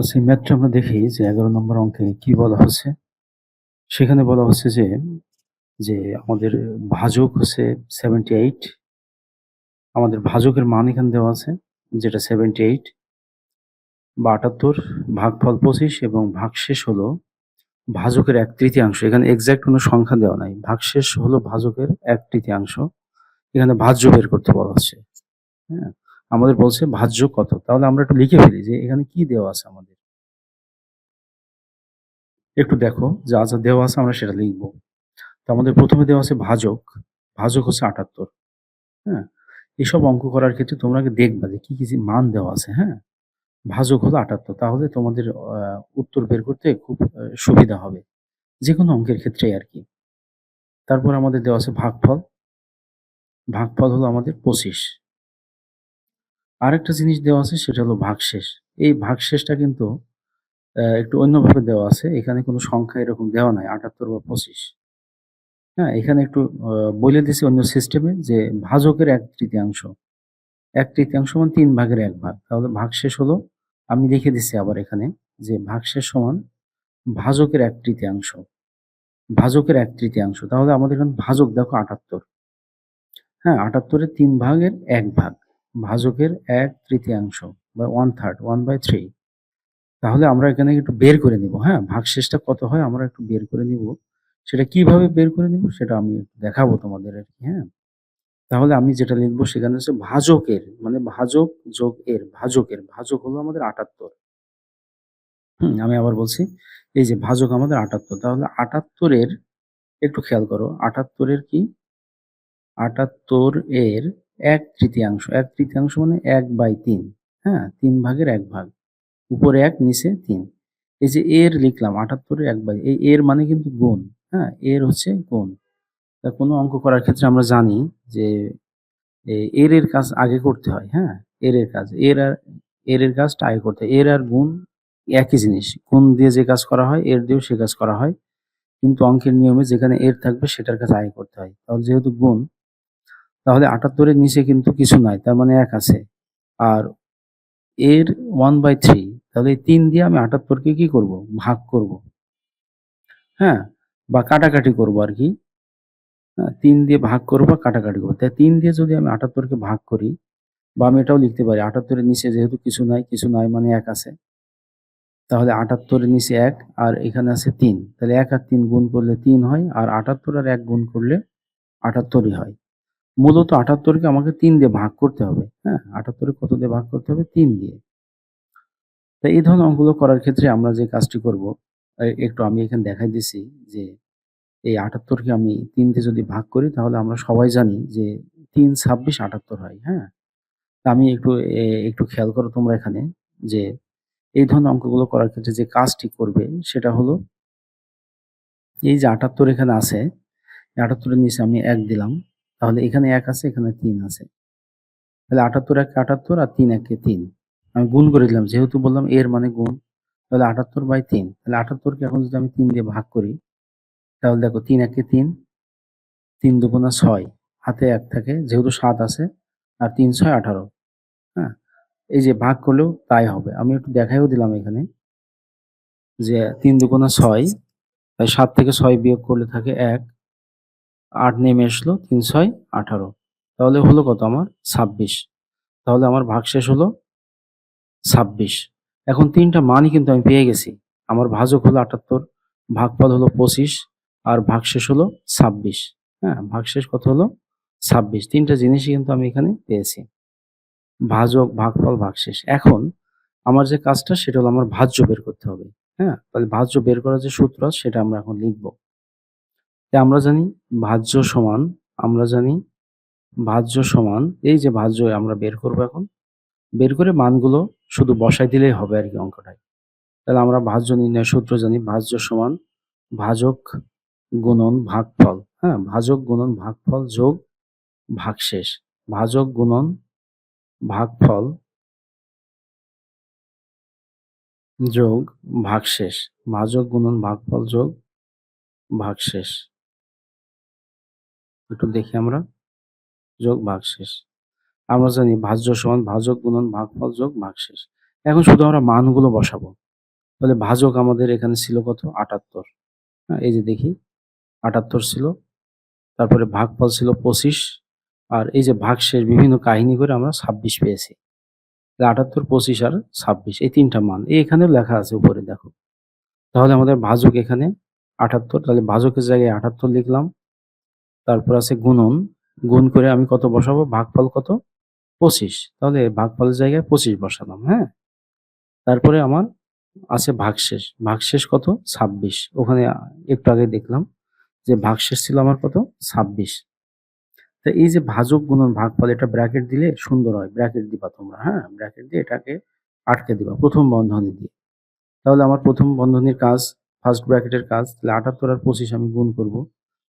আচ্ছা ম্যাথটা আমরা দেখি যে ১১ নম্বর অঙ্কে কি বলা হচ্ছে? সেখানে বলা হচ্ছে যে, যে আমাদের ভাজক হচ্ছে 78 আমাদের ভাজকের মান এখানে দেওয়া আছে যেটা 78 বা ৭৮ ভাগফল ২৫ এবং ভাগশেষ হলো ভাজকের এক তৃতীয়াংশ এখানে এক্সাক্ট কোনো সংখ্যা দেওয়া নাই। ভাগশেষ হলো ভাজকের এক তৃতীয়াংশ এখানে ভাজ্য বের করতে বলা হচ্ছে। হ্যাঁ? আমাদের বলছে ভাজ্য কত? তাহলে আমরা একটু লিখে ফেলি যে এখানে কি দেওয়া আছে আমাদের? একটু দেখো যা, যা দেওয়া আছে আমরা সেটা লিখব। তো আমাদের প্রথমে দেওয়া আছে ভাজক। ভাজক হচ্ছে ৭৮ হ্যাঁ? এসব অঙ্ক করার ক্ষেত্রে তোমরা দেখবা যে কি, কি মান দেওয়া আছে, হ্যাঁ? ভাজক হলো ৭৮ তাহলে তোমাদের উত্তর বের করতে খুব সুবিধা হবে। যে কোনো অঙ্কের ক্ষেত্রেই আরকি। তারপর আমাদের দেওয়া আছে ভাগফল। ভাগফল হলো আমাদের ২৫ আরেকটা জিনিস দেওয়া আছে সেটা হলো ভাগশেষ। এই ভাগশেষটা কিন্তু একটু অন্যভাবে দেওয়া আছে। এখানে কোনো সংখ্যা এরকম দেওয়া নাই ৭৮ বা ২৫ হ্যাঁ? এখানে একটু বলে দিছে অন্য সিস্টেমে যে ভাজকের এক তৃতীয়াংশ এক তৃতীয়াংশ মানে তিন ভাগের এক ভাগ। তাহলে ভাগশেষ হলো আমি লিখে দিছি আবার এখানে যে ভাগশেষ সমান ভাজকের এক তৃতীয়াংশ ভাজকের 1/3 তাহলে আমাদের এখানে ভাজক দেখো ৭৮ হ্যাঁ? আটাত্তরের তিন ভাগের এক ভাগ। ভাজকের 1/3 বা 1/3 1/3 তাহলে আমরা এখানে একটু বের করে নিব, হ্যাঁ? ভাগশেষটা কত হয় আমরা একটু বের করে নিব। সেটা কীভাবে বের করে নিব সেটা আমি দেখাবো তোমাদের আরকি, হ্যাঁ? তাহলে আমি যেটা লিখব সেখানে হচ্ছে ভাজকের মানে ভাজক যোগ এর, ভাজকের, ভাজক হলো আমাদের ৭৮ হুম? আমি আবার বলছি এই যে ভাজক আমাদের ৭৮ তাহলে আটাত্তরের একটু খেয়াল করো আটাত্তরের কি? ৭৮ এর 1/তৃতীয়াংশ। এক তৃতীয়াংশ মানে 1/3 হ্যাঁ? তিন ভাগের এক ভাগ। উপরে এক নিচে তিন এই যে এর লিখলাম ৭৮ এক ১ বাই এই এর মানে কিন্তু গুণ, হ্যাঁ? এর হচ্ছে গুণ। তা কোনো অঙ্ক করার ক্ষেত্রে আমরা জানি যে এর এর কাজ আগে করতে হয়, হ্যাঁ? এর এর কাজ। এর আর এর এর কাজটা আগে করতে হয়। এর আর গুণ একই জিনিস। গুণ দিয়ে যে কাজ করা হয় এর দিয়েও সে কাজ করা হয়। কিন্তু অঙ্কের নিয়মে যেখানে এর থাকবে সেটার কাজ আগে করতে হয়। তাহলে যেহেতু গুণ তাহলে আটাত্তরের নিচে কিন্তু কিছু নাই। তার মানে এক আছে। আর এর 1/3 তাহলে ৩ দিয়ে আমি ৭৮ কে করব? ভাগ করব। হ্যাঁ? বা কাটাকাটি করব আর কি তিন দিয়ে ভাগ করব বা কাটাকাটি করব তাই তিন দিয়ে যদি আমি ৭৮ কে ভাগ করি বা আমি এটাও লিখতে পারি ৭৮ এর নিচে যেহেতু কিছু নাই, কিছু নাই মানে এক আছে। তাহলে আটাত্তরের নিচে এক আর এখানে আছে তিন তাহলে এক আর তিন গুণ করলে তিন হয় আর ৭৮ আর এক গুণ করলে ৭৮ই হয়। মূলত আটাত্তরকে আমাকে তিন দিয়ে ভাগ করতে হবে, হ্যাঁ? ৭৮ কে কত দিয়ে ভাগ করতে হবে? তিন দিয়ে। তো এই ধরনের অঙ্কগুলো করার ক্ষেত্রে আমরা যে কাজটি করব একটু আমি এখানে দেখাই দিছি যে এই আটাত্তরকে আমি ৩ দিয়ে যদি ভাগ করি তাহলে আমরা সবাই জানি যে ৩ ২৬ ৭৮ হয়, হ্যাঁ? আমি একটু একটু খেয়াল করো তোমরা এখানে যে এই ধরনের অঙ্কগুলো করার ক্ষেত্রে যে কাজটি করবে সেটা হলো এই যে ৭৮ এখানে আছে, ৭৮ এর নিচে আমি এক দিলাম। তাহলে এখানে এক আছে, এখানে তিন আছে। তাহলে ৭৮ ১ কে ৭৮ আর ৩ ১ কে ৩। আমি গুণ করে দিলাম। যেহেতু বললাম এর মানে গুণ। তাহলে ৭৮/৩ তাহলে আটাত্তরকে এখন যদি আমি তিন দিয়ে ভাগ করি তাহলে দেখো ৩ ১ কে ৩, ৩ দুগুণা ৬ হাতে এক থাকে যেহেতু সাত আছে আর ৩ ৬ ১৮ হ্যাঁ? এই যে ভাগ করলেও তাই হবে। আমি একটু দেখাইও দিলাম এখানে যে ৩ দুগুণা ছয় তাই সাত থেকে ছয় বিয়োগ করলে থাকে ১ ৮ নেমে আসলো ৩ ৬ ১৮ তাহলে হলো কত আমার ২৬ তাহলে আমার ভাগ শেষ হলো ২৬ এখন ৩ টা মানই কিন্তু আমি পেয়ে গেছি। আমার ভাজক হলো ৭৮ ভাগফল হলো ২৫ আর ভাগশেষ হলো ২৬ হ্যাঁ? ভাগশেষ কত হলো? ২৬ ৩ টা জিনিসই কিন্তু আমি এখানে পেয়েছি। ভাজক, ভাগফল, ভাগশেষ। এখন আমার যে কাজটা সেটা হলো আমার ভাজ্য বের করতে হবে, হ্যাঁ? তাহলে ভাজ্য বের করার যে সূত্র সেটা আমরা এখন লিখব। আমরা জানি ভাজ্য সমান আমরা জানি ভাজ্য সমান এই যে ভাজ্য আমরা বের করব এখন। বের করে মানগুলো শুধু বসাই দিলেই হবে আর কি অঙ্কটায়। তাহলে আমরা ভাজ্য নির্ণয় সূত্র জানি ভাজ্য সমান ভাজক গুণন ভাগফল, হ্যাঁ? ভাজক গুণন ভাগফল যোগ ভাগশেষ। ভাজক গুণন ভাগফল যোগ ভাগশেষ। ভাজক গুণন ভাগফল যোগ ভাগশেষ। একটু দেখি আমরা যোগ ভাগশেষ। আমরা জানি ভাজ্য সমান ভাজক গুণন ভাগফল যোগ ভাগশেষ। এখন শুধু আমরা মানগুলো বসাবো। তাহলে ভাজক আমাদের এখানে ছিল কত? আটাত্তর। হ্যাঁ এই যে দেখি, আটাত্তর ছিল। তারপরে ভাগফল ছিল পঁচিশ। আর এই যে ভাগশেষ বিভিন্ন কাহিনী করে আমরা ছাব্বিশ পেয়েছি। আটাত্তর, পঁচিশ আর ছাব্বিশ, এই তিনটা মান। এই এখানেও লেখা আছে উপরে, দেখো। তাহলে আমাদের ভাজক এখানে আটাত্তর। তাহলে ভাজকের জায়গায় আটাত্তর লিখলাম। তারপর আছে গুণন। গুণ করে আমি কত বসাবো? ভাগফল কত? পঁচিশ। তাহলে ভাগফলের জায়গায় পঁচিশ বসালাম হ্যাঁ? তারপরে আমার আছে ভাগশেষ। ভাগশেষ কত? ছাব্বিশ। ওখানে একটু আগে দেখলাম যে ভাগশেষ ছিল আমার কত? ছাব্বিশ। তো এই যে ভাজক গুণন ভাগফল, এটা ব্র্যাকেট দিলে সুন্দর হয়। ব্র্যাকেট দিবা তোমরা হ্যাঁ? ব্র্যাকেট দিয়ে এটাকে আটকে দিবা প্রথম বন্ধনী দিয়ে। তাহলে আমার প্রথম বন্ধনীর কাজ ফার্স্ট ব্র্যাকেটের কাজ, তাহলে আটাত্তর আর পঁচিশ আমি গুণ করব।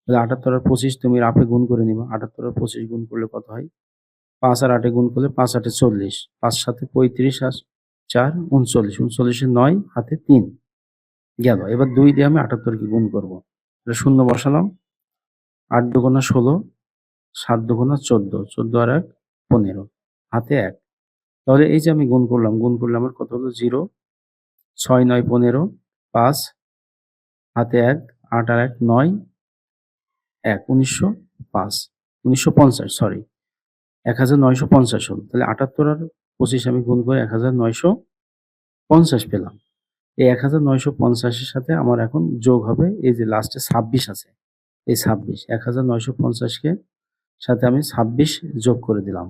তাহলে আটাত্তর আর পঁচিশ তুমি রাফে গুণ করে নিবা। আটাত্তর আর পঁচিশ গুণ করলে কত হয়? পাঁচ আর আটে গুণ করলে পাঁচ আটে চল্লিশ। পাঁচ সাথে পঁয়ত্রিশ আর চার উনচল্লিশ। উনচল্লিশে নয়, হাতে তিন। গেল। এবার দুই দিয়ে আমি আটাত্তরকে গুণ করব। তাহলে শূন্য বসালাম। আট দুগুণা ষোলো, সাত দুগুণা চোদ্দ চোদ্দ আর এক, পনেরো। হাতে এক। তাহলে এই যে আমি গুণ করলাম, গুণ করলে আমার কত হলো? জিরো। ছয়, নয়, পনেরো। পাঁচ, হাতে এক, আট আর এক, নয়, এক। উনিশশো পাঁচ। উনিশশো পঞ্চাশ, সরি। এক হাজার নয়শো পঞ্চাশ হল। তাহলে আটাত্তর আর পঁচিশ আমি গুণ করে এক হাজার নয়শো পঞ্চাশ পেলাম। এই এক হাজার নয়শো পঞ্চাশের সাথে আমার এখন যোগ হবে, এই যে লাস্টে ছাব্বিশ আছে, এই ছাব্বিশ, এক হাজার নয়শো পঞ্চাশকে সাথে আমি ছাব্বিশ যোগ করে দিলাম।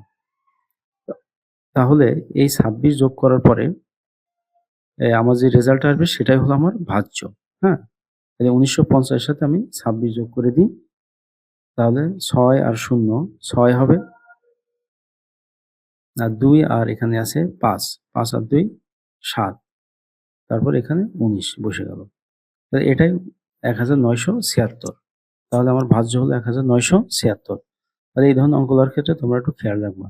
তাহলে এই ছাব্বিশ যোগ করার পরে আমার যে রেজাল্ট আসবে সেটাই হলো আমার ভাজ্য হ্যাঁ? তাহলে উনিশশো পঞ্চাশের সাথে আমি ছাব্বিশ যোগ করে দিই। তাহলে ছয় আর শূন্য, ছয় হবে আর দুই আর এখানে আছে পাঁচ। পাঁচ আর দুই, সাত। তারপর এখানে উনিশ বসে গেল। এটাই এক হাজার নয়শো ছিয়াত্তর। তাহলে আমার ভাজ্য হলো এক হাজার নয়শো ছিয়াত্তর। তাহলে এই ধরনের অঙ্কলার ক্ষেত্রে তোমরা একটু খেয়াল রাখবা।